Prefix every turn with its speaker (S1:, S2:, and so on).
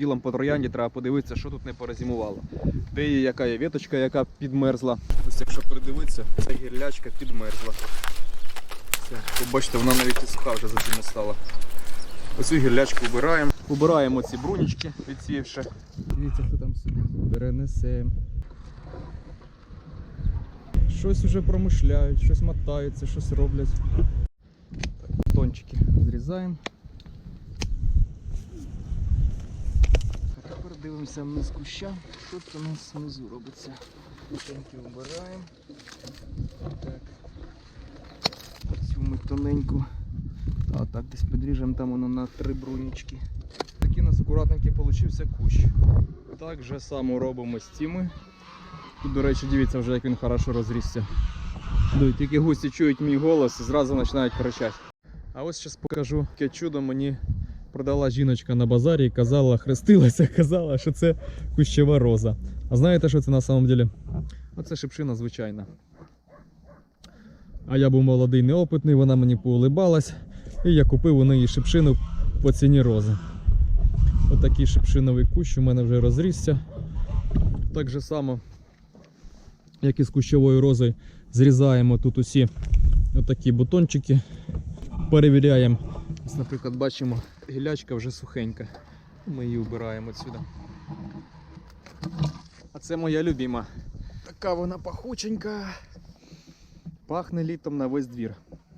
S1: ділом по троянді треба подивитися, що тут не перезимувало. Де є яка є віточка, яка підмерзла. Ось якщо придивитися, ця гірлячка підмерзла. Все, побачите, вона навіть і суха вже зовсім стала. Оцю гірлячку вбираємо. Убираємо ці брунічки, відсівши. Дивіться, хто там собі перенесе. Щось вже промишляють, щось мотаються, щось роблять. Так, батончики зрізаємо. А тепер дивимося вниз куща. Що тут у нас внизу робиться? Батоньки вбираємо. Так. Цю ми тоненьку. А так десь підріжемо там воно на три брунічки. Такий у нас акуратненький получився кущ. Так же само робимо з цими. Тут, до речі, дивіться вже, як він хорошо розрісся. Тільки гусі чують мій голос і зразу починають кричати. А ось зараз покажу, яке чудо мені продала жіночка на базарі і казала, хрестилася, казала, що це кущова роза. А знаєте, що це на самом деле? Оце шипшина звичайна. А я був молодий, неопитний, вона мені поулибалась, і я купив у неї шипшину по ціні рози. Отакий шипшиновий кущ у мене вже розрісся. Так же само, як і з кущовою розою, зрізаємо тут усі отакі бутончики, перевіряємо. Ось, наприклад, бачимо, гілячка вже сухенька. Ми її вбираємо сюди. А це моя любима. Така вона пахученька. Пахне літом на весь двір.